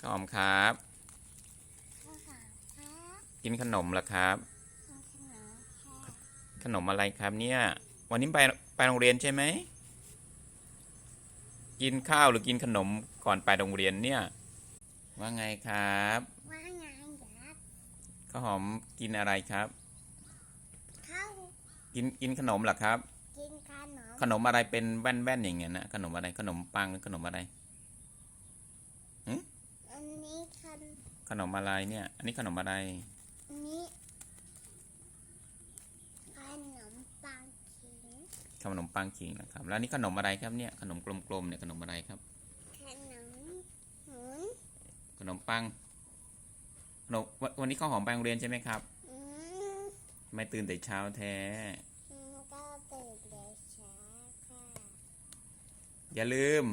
ข้าวหอมครับ ข้าวสารครับกินขนมเหรอครับ ข้าวขนมครับขนมอะไรครับเนี่ย วันนี้ไปไปโรงเรียนใช่ไหม กินข้าวหรือกินขนมก่อนไปโรงเรียนเนี่ย ว่าไงครับว่าไงครับข้าวหอมกินอะไรครับ ข้าวกินกินขนมเหรอครับ กินขนมขนมอะไรเป็นแว่นๆอย่างเงี้ยนะขนมอะไรขนมปังหรือขนมอะไร อัน นี้ขนขนมอะไรเนี่ย อันนี้ขนมอะไร อันนี้ขนมปังขิงขนมปังขิงนะครับ แล้วอันนี่ขนมอะไรครับเนี่ย ขนมกลมๆเนี่ยขนมอะไรครับ ขนมหมุนขนมปังขนมวันวันนี้ข้าวหอมไปโรงเรียนใช่ไหมครับ อืมไม่ตื่นแต่เช้าแท้อืมก็ตื่นเดี๋ยวเช้าค่ะ อย่าลืม